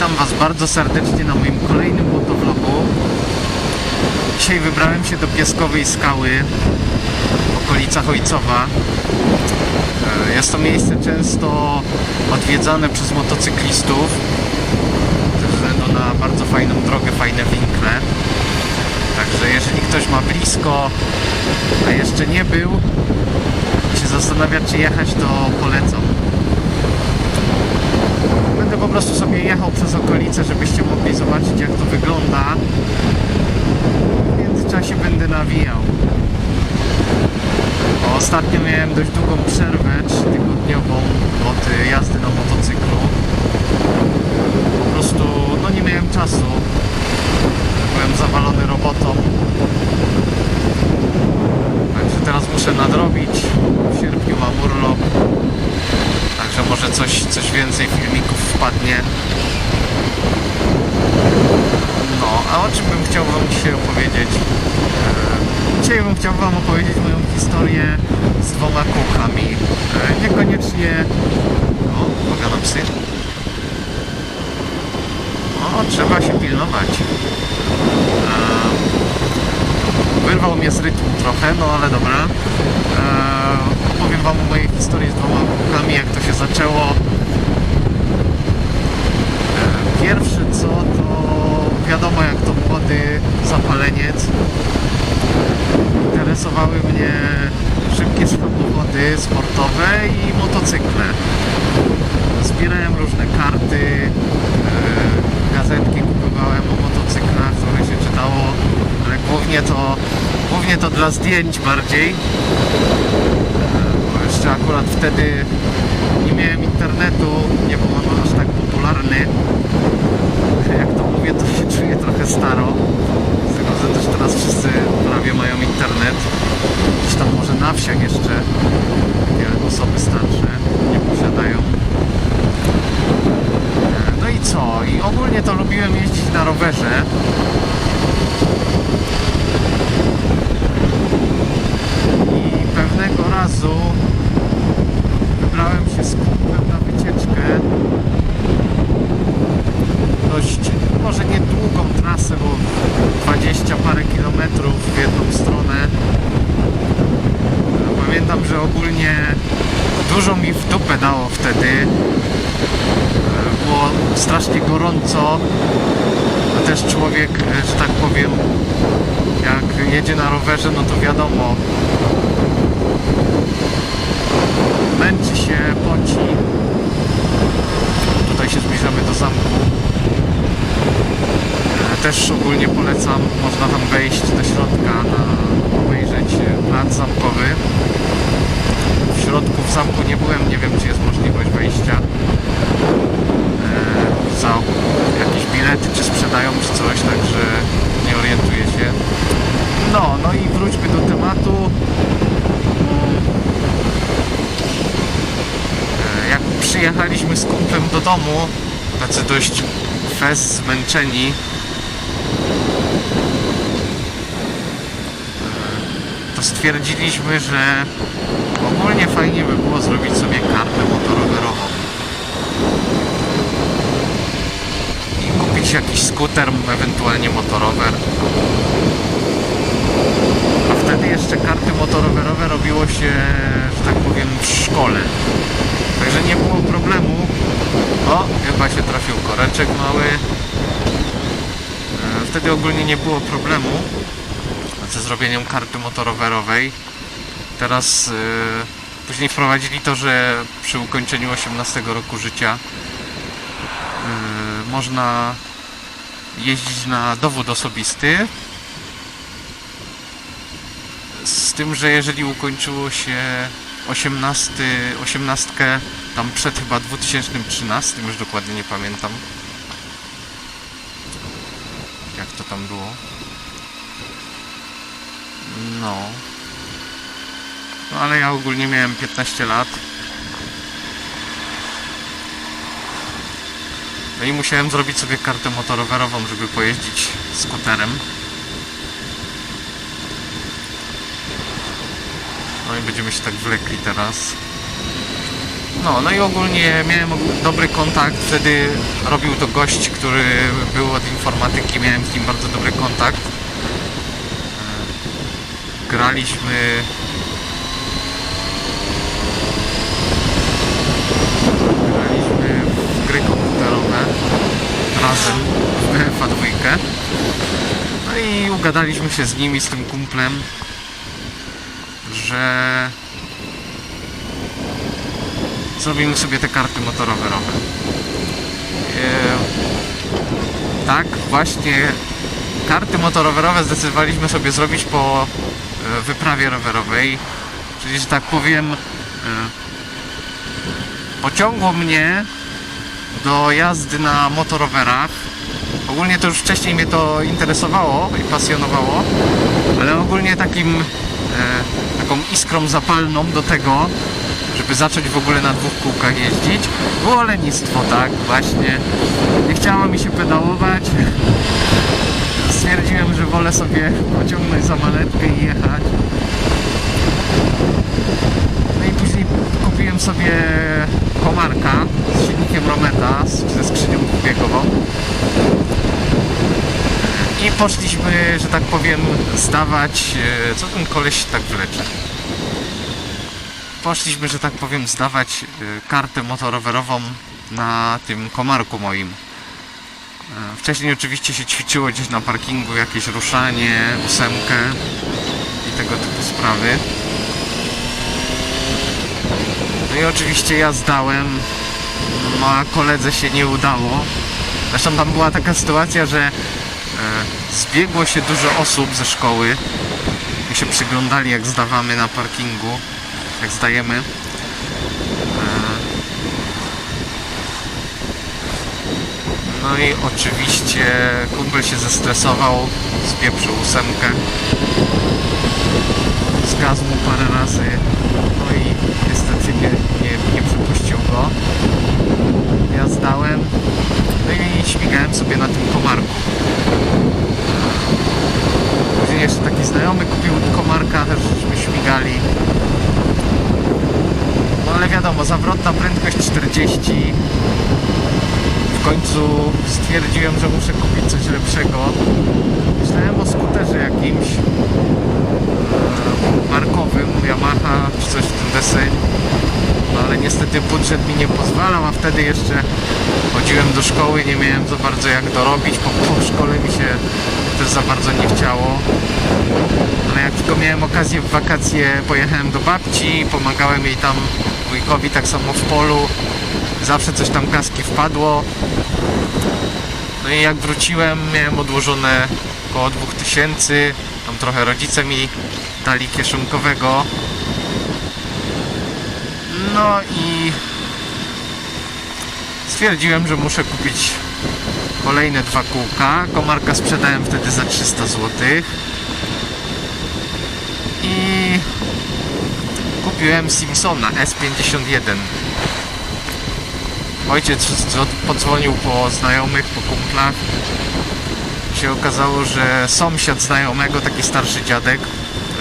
Witam Was bardzo serdecznie na moim kolejnym motovlogu. Dzisiaj wybrałem się do Piaskowej Skały w okolicach Ojcowa. E, Jest to miejsce często odwiedzane przez motocyklistów ze względu na bardzo fajną drogę, fajne winkle. Także jeżeli ktoś ma blisko, a jeszcze nie był, się zastanawia czy jechać, to polecam. Będę po prostu sobie jechał przez okolice, żebyście mogli zobaczyć jak to wygląda. W międzyczasie będę nawijał. Ostatnio miałem dość długą przerwę, trzytygodniową od y, jazdy na motocyklu. Po prostu no nie miałem czasu. Byłem zawalony robotą. Także teraz muszę nadrobić. W sierpniu mam urlop. Może coś, coś więcej filmików wpadnie. No, a o czym bym chciał Wam dzisiaj opowiedzieć? E, Dzisiaj bym chciał Wam opowiedzieć moją historię z dwoma kółkami. E, Niekoniecznie... O, uwaga psy. O, trzeba się pilnować. E, Wyrwał mnie z rytmu trochę, no ale dobra. Opowiem Wam o mojej historii z dwoma kółkami, jak to się zaczęło. Eee, pierwszy co, to wiadomo jak to młody zapaleniec. Interesowały mnie szybkie samochody sportowe i motocykle. Zbierałem różne karty, eee, gazetki kupowałem o motocyklach, które się czytało, ale głównie to, głównie to dla zdjęć bardziej. Jeszcze akurat wtedy nie miałem internetu, nie był on aż tak popularny. Jak to mówię, to się czuję trochę staro. Z tego względu, że teraz wszyscy prawie mają internet. Gdzieś tam może na wsiach jeszcze takie osoby starsze nie posiadają. E, No i co? I ogólnie to lubiłem jeździć na rowerze. I pewnego razu wybrałem się z kumplem na wycieczkę. Dość, może nie długą trasę, bo 20 parę kilometrów w jedną stronę. Pamiętam, że ogólnie dużo mi w dupę dało wtedy. Było strasznie gorąco. A też człowiek, że tak powiem, jak jedzie na rowerze, no to wiadomo, męczy się, poci. Tutaj się zbliżamy do zamku. E, Też ogólnie polecam, można tam wejść do środka, na, obejrzeć plac zamkowy. W środku w zamku nie byłem, nie wiem czy jest możliwość wejścia. E, Za jakieś bilety czy sprzedają czy coś, także nie orientuję się. No, no i wróćmy do tematu. E, Jak przyjechaliśmy z kumplem do domu, tacy dość fez zmęczeni, e, to stwierdziliśmy, że ogólnie fajnie by było zrobić sobie kartę motorowerową. I kupić jakiś skuter, ewentualnie motorower. A wtedy jeszcze karty motorowerowe robiło się, że tak powiem, w szkole. Także nie było problemu. O, chyba się trafił koreczek mały. E, Wtedy ogólnie nie było problemu ze zrobieniem karty motorowerowej. Teraz e, później wprowadzili to, że przy ukończeniu 18 roku życia e, można jeździć na dowód osobisty z tym, że jeżeli ukończyło się 18, 18 tam przed chyba 2013, już dokładnie nie pamiętam. Jak to tam było? No. No ale ja ogólnie miałem 15 lat. No i musiałem zrobić sobie kartę motorowerową, żeby pojeździć skuterem. No i będziemy się tak wlekli teraz. No, no i ogólnie miałem dobry kontakt. Wtedy robił to gość, który był od informatyki. Miałem z nim bardzo dobry kontakt. E, Graliśmy. Graliśmy w gry komputerowe razem w BFA 2. No i ugadaliśmy się z nim i z tym kumplem, że zrobimy sobie te karty motorowerowe. E, tak, właśnie karty motorowerowe zdecydowaliśmy sobie zrobić po e, wyprawie rowerowej. Czyli, że tak powiem, e, pociągło mnie do jazdy na motorowerach. Ogólnie to już wcześniej mnie to interesowało i pasjonowało, ale ogólnie takim taką iskrą zapalną do tego, żeby zacząć w ogóle na dwóch kółkach jeździć, było lenistwo, tak, właśnie. Nie chciało mi się pedałować. Stwierdziłem, że wolę sobie pociągnąć za manetkę i jechać. No i później kupiłem sobie komarka z silnikiem Rometa, ze skrzynią dwubiegową. I poszliśmy, że tak powiem, zdawać, e, co ten koleś tak wlecze. Poszliśmy, że tak powiem, zdawać e, kartę motorowerową na tym komarku moim. E, Wcześniej oczywiście się ćwiczyło gdzieś na parkingu jakieś ruszanie, ósemkę i tego typu sprawy. No i oczywiście ja zdałem, no a koledze się nie udało. Zresztą tam była taka sytuacja, że zbiegło się dużo osób ze szkoły i się przyglądali jak zdawamy na parkingu, jak zdajemy. E, No i oczywiście kumpel się zestresował, spieprzył ósemkę. Zgazł mu parę razy, no i niestety nie, nie, nie przepuścił go. Ja zdałem, no i śmigałem sobie na tym komarku. Później jeszcze taki znajomy kupił komarka, też żeśmy śmigali. No ale wiadomo, zawrotna prędkość 40. W końcu stwierdziłem, że muszę kupić coś lepszego. Myślałem o skuterze jakimś e, markowym, Yamaha czy coś w tym deseń. No ale niestety budżet mi nie pozwalał, a wtedy jeszcze chodziłem do szkoły, nie miałem za bardzo jak dorobić. Po, po szkole mi się też za bardzo nie chciało. Ale jak tylko miałem okazję w wakacje, pojechałem do babci, pomagałem jej tam wujkowi tak samo w polu. Zawsze coś tam kaski wpadło. No i jak wróciłem, miałem odłożone około 2000. Tam trochę rodzice mi dali kieszonkowego. No i stwierdziłem, że muszę kupić kolejne dwa kółka. Komarka sprzedałem wtedy za 300 zł. I kupiłem Simpsona S51. Ojciec dzwo- podzwonił po znajomych, po kumplach. Się okazało, że sąsiad znajomego, taki starszy dziadek,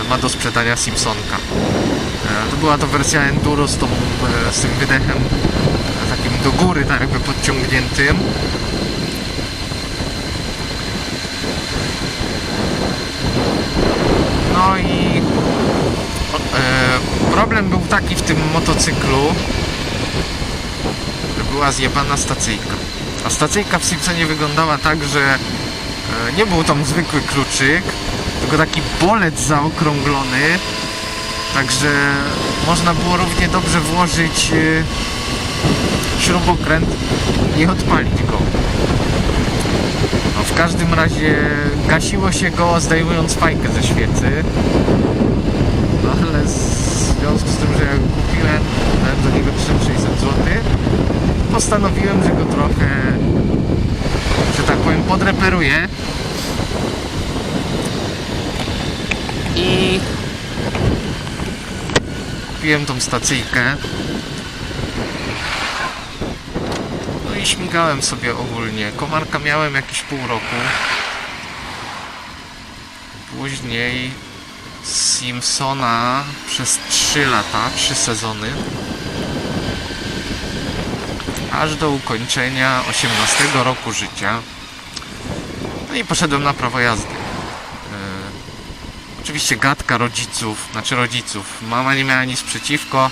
ma do sprzedania Simpsonka. Była to wersja Enduro z, tą, e, z tym wydechem takim do góry, tak jakby podciągniętym. No i e, problem był taki w tym motocyklu, że była zjebana stacyjka. A stacyjka w Simpsonie wyglądała tak, że e, nie był tam zwykły kluczyk, tylko taki bolec zaokrąglony, także można było równie dobrze włożyć e, śrubokręt i odpalić go. No, w każdym razie gasiło się go zdejmując fajkę ze świecy. No ale w związku z tym, że ja go kupiłem, dałem za niego 3600 zł, postanowiłem, że go trochę, że tak powiem, podreperuję. I kupiłem tą stacyjkę. No i śmigałem sobie ogólnie. Komarka miałem jakieś pół roku. Później Simpsona przez 3 lata, 3 sezony. aż do ukończenia 18 roku życia. No i poszedłem na prawo jazdy. Oczywiście gadka rodziców, znaczy rodziców. Mama nie miała nic przeciwko.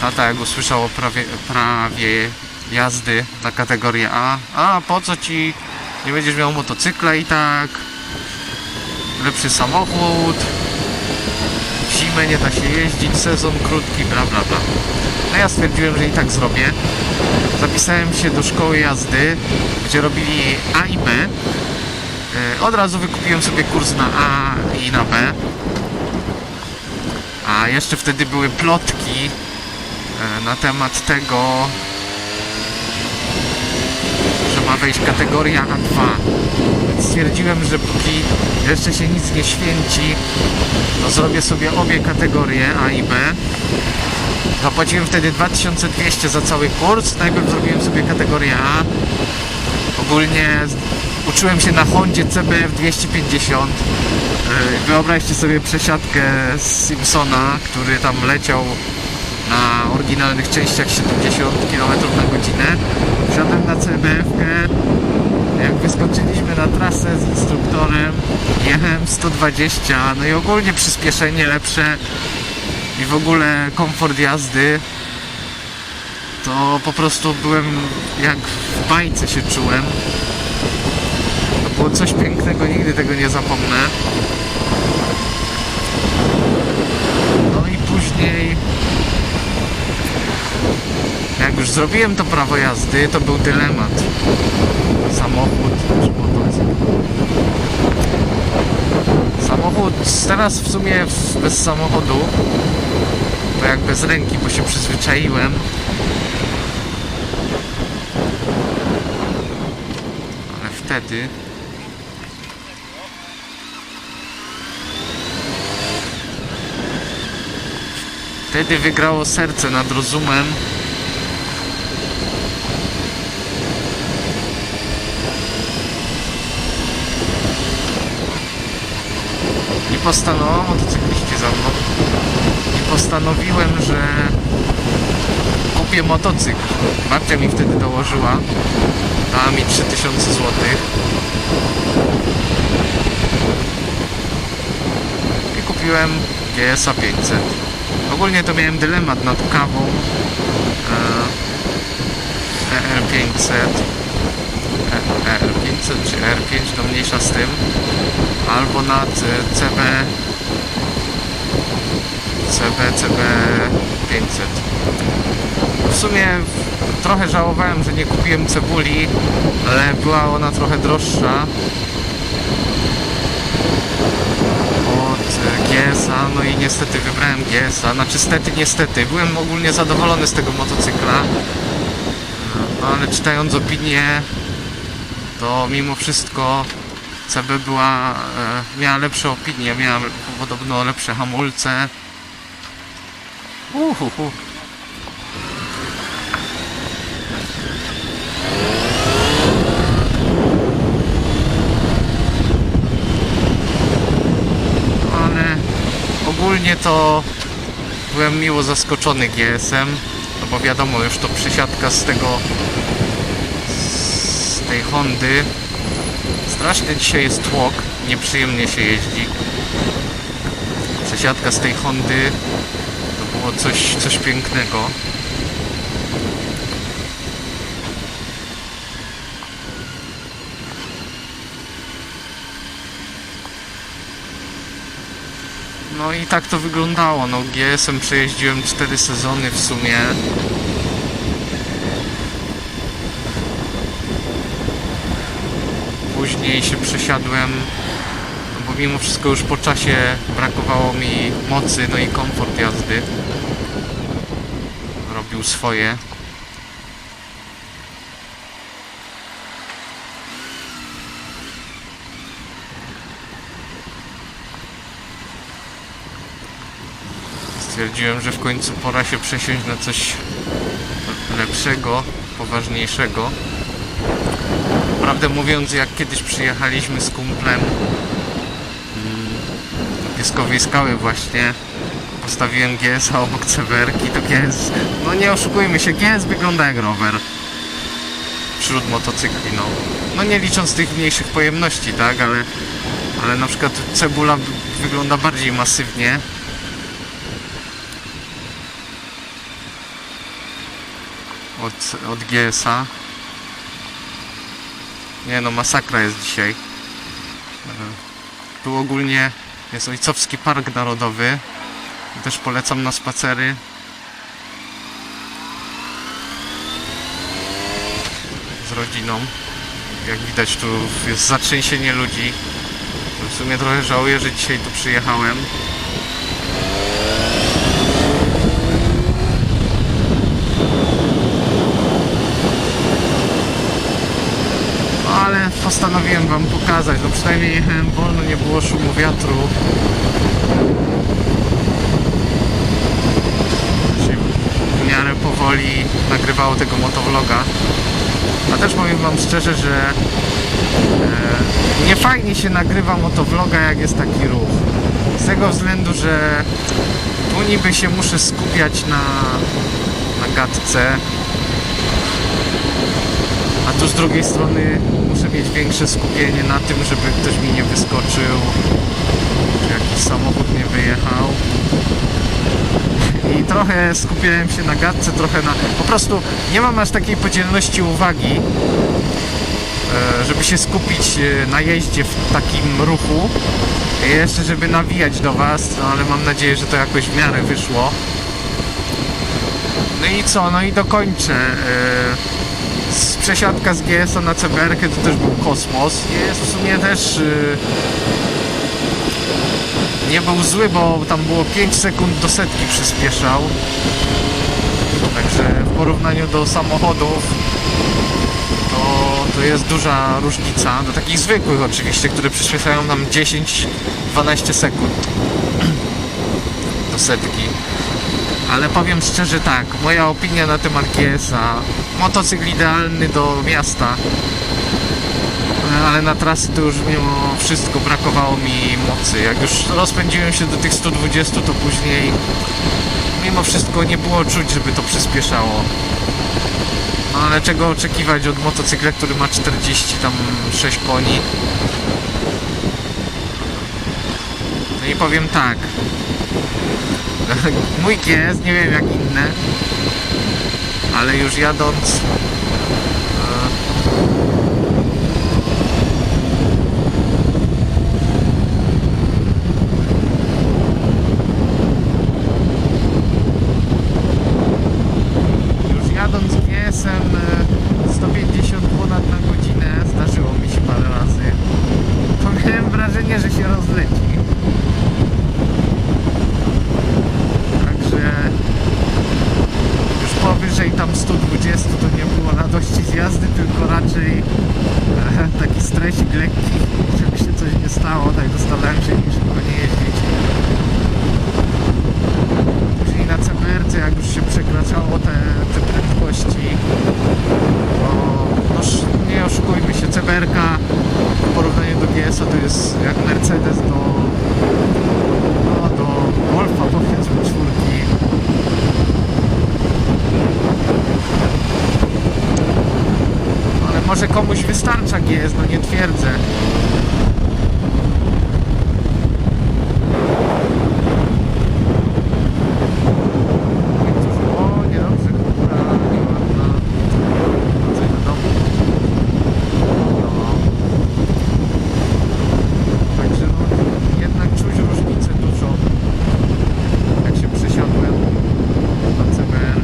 Tata jak usłyszał o prawie, prawie jazdy na kategorię A, a po co ci nie będziesz miał motocykla i tak, lepszy samochód, w zimę nie da się jeździć, sezon krótki, bla bla bla. No ja stwierdziłem, że i tak zrobię. Zapisałem się do szkoły jazdy, gdzie robili A i B. E, Od razu wykupiłem sobie kurs na A i na B. A jeszcze wtedy były plotki e, na temat tego, że ma wejść kategoria A2. Więc stwierdziłem, że póki jeszcze się nic nie święci, to zrobię sobie obie kategorie A i B. Zapłaciłem wtedy 2200 za cały kurs. Najpierw zrobiłem sobie kategorię A. Ogólnie uczyłem się na Hondzie CBF 250. Yy, Wyobraźcie sobie przesiadkę z Simpsona, który tam leciał na oryginalnych częściach 70 km na godzinę. Wsiadłem na CBF-kę. Jak wyskoczyliśmy na trasę z instruktorem, jechałem 120, no i ogólnie przyspieszenie lepsze i w ogóle komfort jazdy, to po prostu byłem jak w bajce się czułem. Było coś pięknego, nigdy tego nie zapomnę. No i później, jak już zrobiłem to prawo jazdy, to był dylemat. Samochód czy motocykl. Samochód, teraz w sumie bez samochodu, to jak bez ręki, bo się przyzwyczaiłem. Ale wtedy Wtedy wygrało serce nad rozumem. I postanowiłem, motocykliści za mną, i postanowiłem, że kupię motocykl. Babcia mi wtedy dołożyła, dała mi 3000 zł. I kupiłem GSA 500. Ogólnie to miałem dylemat nad kawą e, ER500 E- ER500 czy R5, to mniejsza z tym albo nad e, CB CB CB 500 w sumie trochę żałowałem, że nie kupiłem cebuli ale była ona trochę droższa od e, GS-a, no i niestety wybrałem GS-a, znaczy stety, niestety, byłem ogólnie zadowolony z tego motocykla, no ale czytając opinie, to mimo wszystko CB była, e, miała lepsze opinie, miała podobno lepsze hamulce. Uhuhu. ale ogólnie to byłem miło zaskoczony GSM, no bo wiadomo, już to przesiadka z tego z tej Hondy. Straszny dzisiaj jest tłok, nieprzyjemnie się jeździ. Przesiadka z tej Hondy to było coś, coś pięknego No i tak to wyglądało. No GS-em przejeździłem 4 sezony w sumie. Później się przesiadłem, bo mimo wszystko już po czasie brakowało mi mocy, no i komfort jazdy. Robił swoje. Stwierdziłem, że w końcu pora się przesiąść na coś lepszego, poważniejszego. Prawdę mówiąc, jak kiedyś przyjechaliśmy z kumplem mm, do Pieskowej Skały właśnie, postawiłem GS obok Cewerki, to GS, no nie oszukujmy się, GS wygląda jak rower. wśród motocykli, no. No nie licząc tych mniejszych pojemności, tak, ale, ale na przykład cebula wygląda bardziej masywnie. Od, od GS-a. Nie no, masakra jest dzisiaj. E, Tu ogólnie jest Ojcowski Park Narodowy. Też polecam na spacery. Z rodziną. Jak widać tu jest zatrzęsienie ludzi. W sumie trochę żałuję, że dzisiaj tu przyjechałem. No, ale postanowiłem wam pokazać. No przynajmniej wolno, nie było szumu wiatru. W miarę powoli nagrywało tego motovloga. A też powiem wam szczerze, że e, nie fajnie się nagrywa motovloga jak jest taki ruch. Z tego względu, że tu niby się muszę skupiać na, na gadce, a tu z drugiej strony mieć większe skupienie na tym, żeby ktoś mi nie wyskoczył, czy jakiś samochód nie wyjechał. I trochę skupiałem się na gadce, trochę na... Po prostu nie mam aż takiej podzielności uwagi, e, żeby się skupić e, na jeździe w takim ruchu. I Jeszcze żeby nawijać do Was, no ale mam nadzieję, że to jakoś w miarę wyszło. No i co? No i dokończę. Z przesiadka z GS-a na CBR to też był kosmos. Jest w sumie też y, nie był zły, bo tam było 5 sekund do setki przyspieszał. Także w porównaniu do samochodów to, to jest duża różnica. Do takich zwykłych oczywiście, które przyspieszają nam 10-12 sekund do setki. Ale powiem szczerze tak, moja opinia na temat GS-a, motocykl idealny do miasta, ale na trasy to już mimo wszystko brakowało mi mocy. Jak już rozpędziłem się do tych 120, to później mimo wszystko nie było czuć, żeby to przyspieszało. No ale czego oczekiwać od motocykla, który ma 40 tam 6 koni? No i powiem tak, Mój GS, nie wiem jak inne, ale już jadąc e, już jadąc GS-em e, 150 ponad na godzinę zdarzyło mi się parę razy to miałem wrażenie, że się rozleci Także już powyżej tam 120 to nie było radości z jazdy, tylko raczej e, taki stresik lekki, żeby się coś nie stało, tak dostałem się nim szybko nie jeździć. Później na CBR, jak już się przekraczało te, te prędkości, to no, sz- nie oszukujmy się, CBR w porównaniu do GS-a to jest jak Mercedes do no, do Golfa czwórki. Ale może komuś wystarcza GS, no nie twierdzę. O, niedobrze, kurwa, nieładna. Wchodzę do domu. No. Także no, jednak czuć różnicę dużo, jak się przesiadłem na CBR.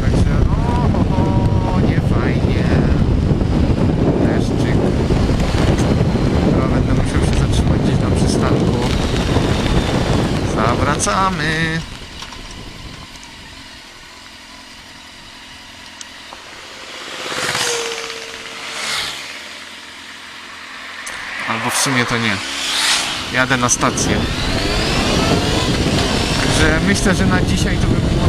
Także no, ho, ho, nie fajnie. Deszczyk. Chyba będę musiał się zatrzymać gdzieś na przystanku. Zawracamy. Albo w sumie to nie. Jadę na stację. Także myślę, że na dzisiaj to by było